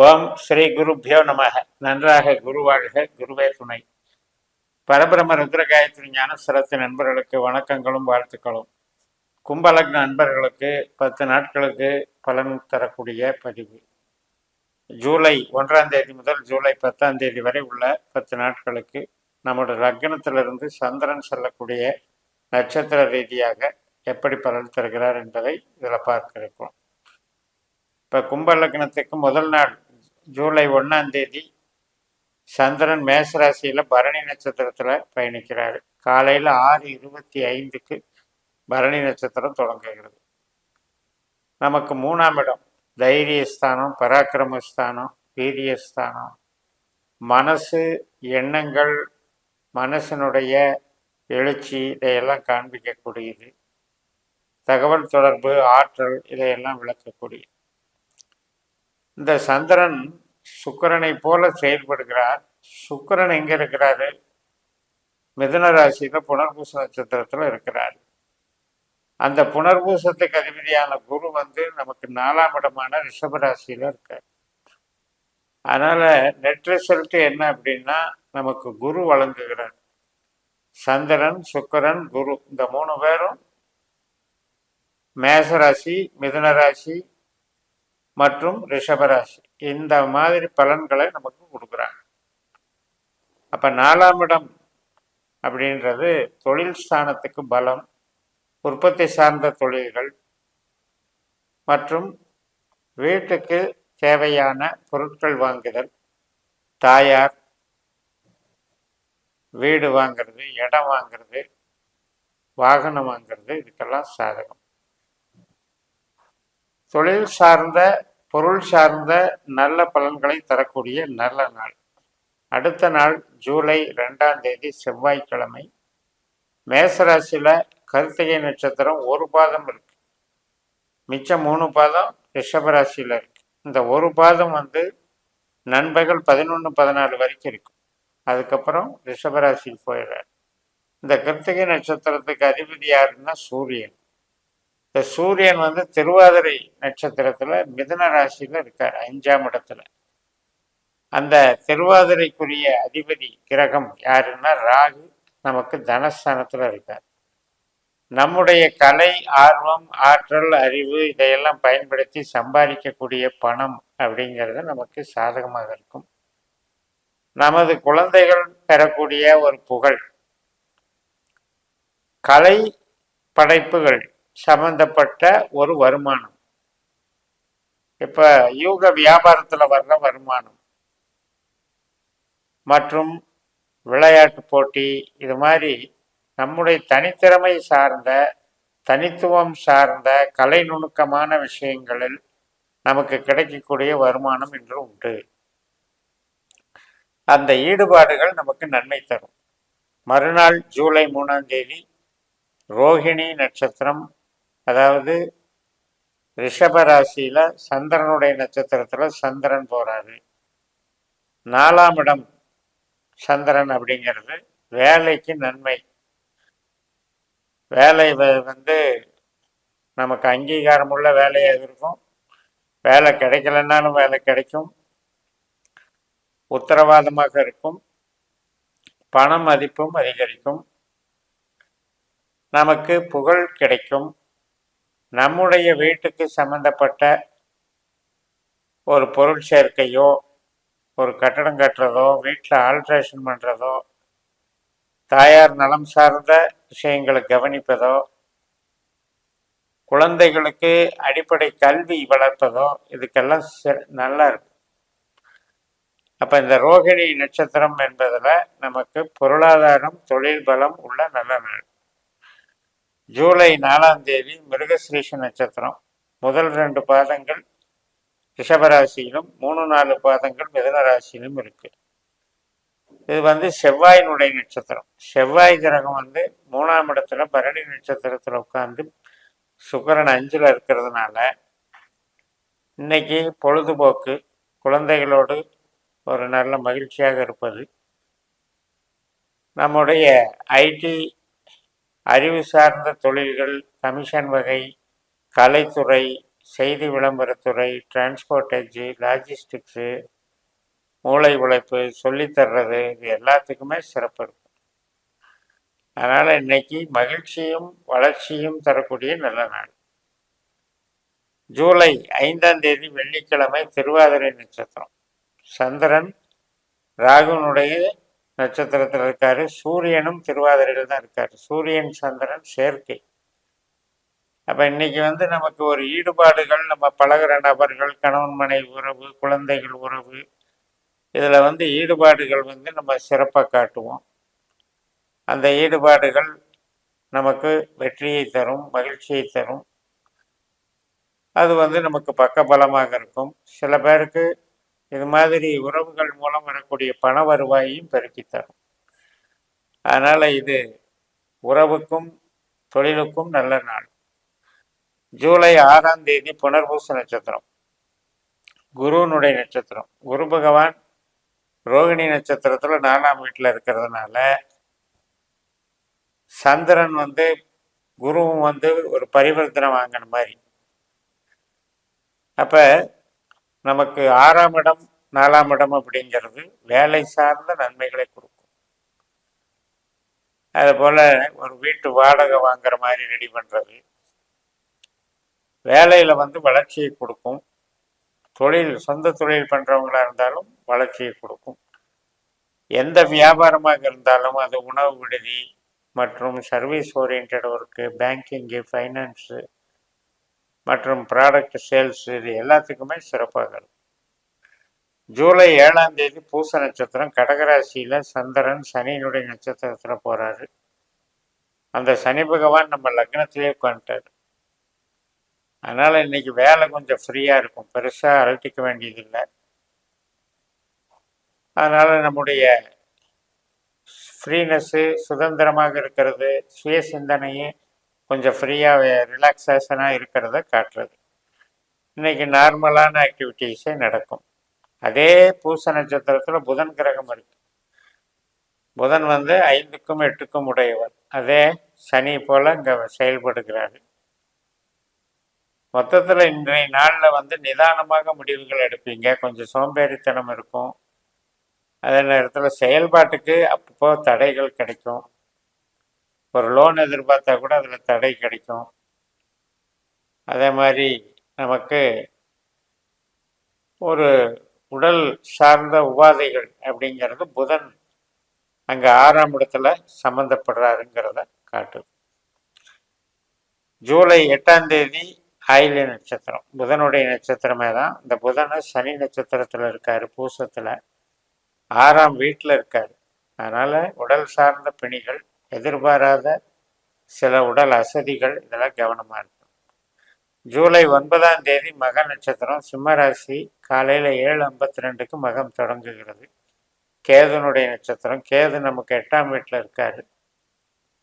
ஓம் ஸ்ரீ குருபியோ நமக. நன்றாக குருவாழ்க குருவே துணை. பரபிரம ருத்ரகாயத்ரி ஞான சிரத்து நண்பர்களுக்கு வணக்கங்களும் வாழ்த்துக்களும். கும்பலக்ன நண்பர்களுக்கு பத்து நாட்களுக்கு பலன் தரக்கூடிய பதிவு. ஜூலை ஒன்றாம் தேதி முதல் ஜூலை பத்தாம் தேதி வரை உள்ள பத்து நாட்களுக்கு நம்முடைய லக்னத்திலிருந்து சந்திரன் செல்லக்கூடிய நட்சத்திர ரீதியாக எப்படி பலன் தருகிறார் என்பதை இதில் பார்க்க இருக்கோம். இப்போ கும்ப லக்னத்துக்கு முதல் நாள் ஜூலை ஒன்றாம் தேதி சந்திரன் மேசராசியில் பரணி நட்சத்திரத்தில் பயணிக்கிறார். காலையில் ஆறு இருபத்தி ஐந்துக்கு பரணி நட்சத்திரம் தொடங்குகிறது. நமக்கு மூணாம் இடம் தைரியஸ்தானம் பராக்கிரமஸ்தானம் வீரியஸ்தானம். மனசு எண்ணங்கள் மனசினுடைய எழுச்சி இதையெல்லாம் காண்பிக்கக்கூடியது. தகவல் தொடர்பு ஆற்றல் இதையெல்லாம் விளக்கக்கூடியது. இந்த சந்திரன் சுக்கரனை போல செயல்படுகிறார். சுக்கிரன் எங்க இருக்கிறாரு? மிதன ராசியில புனர்பூச நட்சத்திரத்துல இருக்கிறார். அந்த புனர்பூசத்துக்கு அதிபதியான குரு வந்து நமக்கு நாலாம் இடமான ரிஷப ராசியில இருக்கார். அதனால நெட் ரிசல்ட் என்ன அப்படின்னா நமக்கு குரு வழங்குகிறார். சந்திரன் சுக்கரன் குரு இந்த மூணு பேரும் மேசராசி மிதுன ராசி மற்றும் ரிஷபராசி. இந்த மாதிரி பலன்களை நமக்கு கொடுக்குறாங்க. அப்போ நாலாம் இடம் அப்படின்றது தொழில் ஸ்தானத்துக்கு பலம் உற்பத்தி சார்ந்த தொழில்கள் மற்றும் வீட்டுக்கு தேவையான பொருட்கள் வாங்குதல் தாயார் வீடு வாங்கிறது இடம் வாங்கிறது வாகனம் வாங்கிறது இதுக்கெல்லாம் சாதகம். தொழில் சார்ந்த பொருள் சார்ந்த நல்ல பலன்களை தரக்கூடிய நல்ல நாள். அடுத்த நாள் ஜூலை ரெண்டாம் தேதி செவ்வாய்க்கிழமை. மேசராசியில் கருத்திகை நட்சத்திரம் ஒரு பாதம் இருக்கு. மிச்சம் மூணு பாதம் ரிஷபராசியில் இருக்கு. இந்த ஒரு பாதம் வந்து நண்பகல் பதினொன்று பதினாலு வரைக்கும் இருக்கும். அதுக்கப்புறம் ரிஷபராசிக்கு போயிடுறார். இந்த கிருத்திகை நட்சத்திரத்துக்கு அதிபதி யாருன்னா சூரியன். இந்த சூரியன் வந்து திருவாதிரை நட்சத்திரத்துல மிதன ராசியில இருக்கார் அஞ்சாம் இடத்துல. அந்த திருவாதிரைக்குரிய அதிபதி கிரகம் யாருன்னா ராகு. நமக்கு தனஸ்தானத்துல இருக்கார். நம்முடைய கலை ஆர்வம் ஆற்றல் அறிவு இதையெல்லாம் பயன்படுத்தி சம்பாதிக்கக்கூடிய பணம் அப்படிங்கிறது நமக்கு சாதகமாக இருக்கும். நமது குழந்தைகள் பெறக்கூடிய ஒரு புகழ். கலை படைப்புகள் சம்பந்தப்பட்ட ஒரு வருமானம். இப்ப யூக வியாபாரத்துல வர்ற வருமானம். மற்றும் விளையாட்டு போட்டி இது மாதிரி நம்முடைய தனித்திறமை சார்ந்த தனித்துவம் சார்ந்த கலை நுணுக்கமான விஷயங்களில் நமக்கு கிடைக்கக்கூடிய வருமானம் என்று உண்டு. அந்த ஈடுபாடுகள் நமக்கு நன்மை தரும். மறுநாள் ஜூலை மூணாம் தேதி ரோஹிணி நட்சத்திரம் அதாவது ரிஷபராசியில் சந்திரனுடைய நட்சத்திரத்தில் சந்திரன் போறாரு. நாலாம் இடம் சந்திரன் அப்படிங்கிறது வேலைக்கு நன்மை. வேலை வந்து நமக்கு அங்கீகாரமுள்ள வேலையாக இருக்கும். வேலை கிடைக்கலன்னாலும் வேலை கிடைக்கும். உத்தரவாதமாக இருக்கும். பண மதிப்பும் அதிகரிக்கும். நமக்கு புகழ் கிடைக்கும். நம்முடைய வீட்டுக்கு சம்பந்தப்பட்ட ஒரு பொருள் சேர்க்கையோ ஒரு கட்டடம் கட்டுறதோ வீட்டில் ஆல்ட்ரேஷன் பண்ணுறதோ தாயார் நலம் சார்ந்த விஷயங்களை கவனிப்பதோ குழந்தைகளுக்கு அடிப்படை கல்வி வளர்ப்பதோ இதுக்கெல்லாம் சிற- நல்லா இருக்கும். அப்போ இந்த ரோகிணி நட்சத்திரம் என்பதில் நமக்கு பொருளாதாரம் தொழில் பலம் உள்ள நல்ல நாள். ஜூலை நாலாம் தேதி மிருகஸ்ரீஷ நட்சத்திரம் முதல் ரெண்டு பாதங்கள் ரிஷபராசியிலும் மூணு நாலு பாதங்கள் மிதன ராசியிலும் இருக்கு. இது வந்து செவ்வாயினுடைய நட்சத்திரம். செவ்வாய் கிரகம் வந்து மூணாம் இடத்துல பரணி நட்சத்திரத்தில் உட்காந்து சுக்கரன் அஞ்சில் இருக்கிறதுனால இன்னைக்கு பொழுதுபோக்கு குழந்தைகளோடு ஒரு நல்ல மகிழ்ச்சியாக இருப்பது நம்முடைய ஐடி அறிவு சார்ந்த தொழில்கள் கமிஷன் வகை கலைத்துறை செய்தி விளம்பரத்துறை டிரான்ஸ்போர்ட்டேஜ் லாஜிஸ்டிக்ஸு மூளை உழைப்பு சொல்லித்தர்றது இது எல்லாத்துக்குமே சிறப்பு இருக்கும். அதனால் இன்னைக்கு மகிழ்ச்சியும் வளர்ச்சியும் தரக்கூடிய நல்ல நாள். ஜூலை ஐந்தாம் தேதி வெள்ளிக்கிழமை திருவாதிரை நட்சத்திரம். சந்திரன் ராகுனுடைய நட்சத்திரத்தில் இருக்காரு. சூரியனும் திருவாதிரையில் தான் இருக்காரு. சூரியன் சந்திரன் சேர்க்கை. அப்போ இன்னைக்கு வந்து நமக்கு ஒரு ஈடுபாடுகள் நம்ம பழகிற நபர்கள் கணவன் மனைவி உறவு குழந்தைகள் உறவு இதில் வந்து ஈடுபாடுகள் வந்து நம்ம சிறப்பாக காட்டுவோம். அந்த ஈடுபாடுகள் நமக்கு வெற்றியை தரும் மகிழ்ச்சியை தரும். அது வந்து நமக்கு பக்கபலமாக இருக்கும். சில பேருக்கு இது மாதிரி உறவுகள் மூலம் வரக்கூடிய பண வருவாயையும் பெருக்கி தரும். அதனால் இது உறவுக்கும் தொழிலுக்கும் நல்ல நாள். ஜூலை ஆறாம் தேதி புனர்பூச நட்சத்திரம். குருனுடைய நட்சத்திரம். குரு பகவான் ரோகிணி நட்சத்திரத்துல நாலாம் வீட்டில் இருக்கிறதுனால சந்திரன் வந்து குருவும் வந்து ஒரு பரிவர்த்தனை வாங்கின மாதிரி. அப்ப நமக்கு ஆறாம் இடம் நாலாம் இடம் அப்படிங்கிறது வேலை சார்ந்த நன்மைகளை கொடுக்கும். அதுபோல் ஒரு வீட்டு வாடகை வாங்குற மாதிரி ரெடி பண்ணுறது வேலையில் வந்து வளர்ச்சியை கொடுக்கும். தொழில் சொந்த தொழில் பண்ணுறவங்களா இருந்தாலும் வளர்ச்சியை கொடுக்கும். எந்த வியாபாரமாக இருந்தாலும் அது உணவு விடுதி மற்றும் service orient work banking finance மற்றும் ப்ராடக்ட் சேல்ஸ் இது எல்லாத்துக்குமே சிறப்பாக இருக்கும். ஜூலை ஏழாம் தேதி பூச நட்சத்திரம் கடகராசியில் சந்திரன் சனியினுடைய நட்சத்திரத்தில் போகிறாரு அந்த சனி பகவான் நம்ம லக்னத்திலே உட்காந்துட்டார் அதனால் இன்னைக்கு வேலை கொஞ்சம் ஃப்ரீயாக இருக்கும். பெருசாக அழட்டிக்க வேண்டியதில்லை. அதனால் நம்முடைய ஃப்ரீனஸ்ஸு சுதந்திரமாக இருக்கிறது சுய சிந்தனையே கொஞ்சம் ஃப்ரீயாக ரிலாக்ஸேஷனாக இருக்கிறத காட்டுறது. இன்றைக்கி நார்மலான ஆக்டிவிட்டீஸே நடக்கும். அதே பூச நட்சத்திரத்தில் புதன் கிரகம் இருக்கு. புதன் வந்து ஐந்துக்கும் எட்டுக்கும் உடையவர். அதே சனி போல் இங்கே செயல்படுகிறாரு. மொத்தத்தில் இன்றைய நாளில் வந்து நிதானமாக முடிவுகள் எடுப்பீங்க. கொஞ்சம் சோம்பேறித்தனம் இருக்கும். அதே நேரத்தில் செயல்பாட்டுக்கு அப்பப்போ தடைகள் கிடைக்கும். ஒரு லோன் எதிர்பார்த்தா கூட அதில் தடை கிடைக்கும். அதே மாதிரி நமக்கு ஒரு உடல் சார்ந்த உபாதைகள் அப்படிங்கிறது புதன் அங்கே ஆறாம் இடத்துல சம்மந்தப்படுறாருங்கிறத காட்டுது ஜூலை எட்டாம் தேதி ஆயிலிய நட்சத்திரம். புதனுடைய நட்சத்திரமே தான். இந்த புதனை சனி நட்சத்திரத்தில் இருக்காரு பூசத்தில். ஆறாம் வீட்டில் இருக்காரு. அதனால் உடல் சார்ந்த பிணிகள் எதிர்பாராத சில உடல் அசதிகள் இதெல்லாம் கவனமாக இருக்கும் ஜூலை ஒன்பதாம் தேதி மக நட்சத்திரம். சிம்மராசி காலையில் ஏழு ஐம்பத்தி ரெண்டுக்கு மகம் தொடங்குகிறது. கேதுனுடைய நட்சத்திரம். கேது நமக்கு எட்டாம் வீட்டில் இருக்காரு.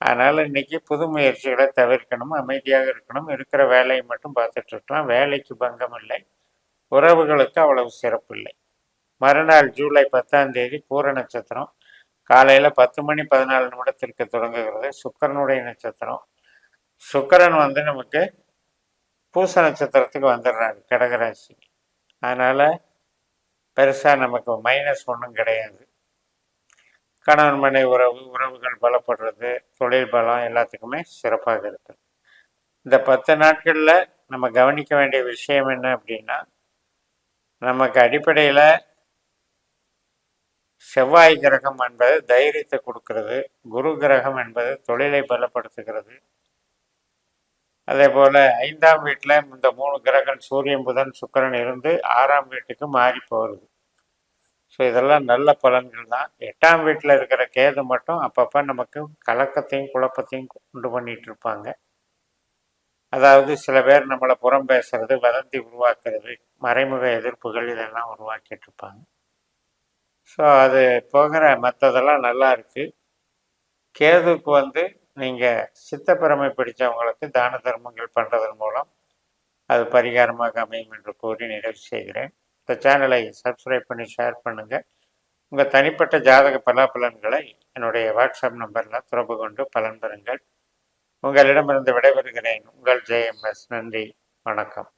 அதனால் இன்னைக்கு புது முயற்சிகளை தவிர்க்கணும் அமைதியாக இருக்கணும் இருக்கிற வேலையை மட்டும் பார்த்துட்டு இருக்கலாம். வேலைக்கு பங்கம் இல்லை. உறவுகளுக்கு அவ்வளவு சிறப்பு இல்லை. மறுநாள் ஜூலை பத்தாம் தேதி பூர நட்சத்திரம். காலையில் பத்து மணி பதினாலு நிமிடத்திற்கு தொடங்குகிறது. சுக்கரனுடைய நட்சத்திரம். சுக்கரன் வந்து நமக்கு பூச நட்சத்திரத்துக்கு வந்துடுறாரு கடகராசி. அதனால் பெருசாக நமக்கு மைனஸ் ஒன்றும் கிடையாது. கணவன் மனை உறவு உறவுகள் பலப்படுறது தொழில் பலம் எல்லாத்துக்குமே சிறப்பாக இருக்கு. இந்த பத்து நாட்களில் நம்ம கவனிக்க வேண்டிய விஷயம் என்ன அப்படின்னா நமக்கு அடிப்படையில் செவ்வாய் கிரகம் என்பது தைரியத்தை கொடுக்கிறது குரு கிரகம் என்பது தொழிலை பலப்படுத்துகிறது. அதே போல் ஐந்தாம் வீட்டில் இந்த மூணு கிரகம் சூரியன் புதன் சுக்கரன் இருந்து ஆறாம் வீட்டுக்கு மாறி போகிறது ஸோ இதெல்லாம் நல்ல பலன்கள் தான். எட்டாம் வீட்டில் இருக்கிற கேது மட்டும் அப்பப்போ நமக்கு கலக்கத்தையும் குழப்பத்தையும் உண்டு பண்ணிகிட்டு இருப்பாங்க. அதாவது சில பேர் நம்மளை புறம் பேசுறது வதந்தி உருவாக்குறது மறைமுக எதிர்ப்புகள் இதெல்லாம் உருவாக்கிட்டு இருப்பாங்க. ஸோ அது போகிற மற்றதெல்லாம் நல்லா இருக்குது கேதுக்கு வந்து நீங்கள் சித்தப்பெருமை பிடித்தவங்களுக்கு தான தர்மங்கள் பண்ணுறதன் மூலம் அது பரிகாரமாக அமையும் என்று கூறி நிறைவு செய்கிறேன். இந்த சேனலை சப்ஸ்கிரைப் பண்ணி ஷேர் பண்ணுங்கள் உங்கள் தனிப்பட்ட ஜாதக பலாபலன்களை என்னுடைய வாட்ஸ்அப் நம்பரில் தொடர்பு கொண்டு பலன் பெறுங்கள். உங்களிடமிருந்து விடைபெறுகிறேன். உங்கள் ஜேஎம்எஸ் நன்றி. வணக்கம்.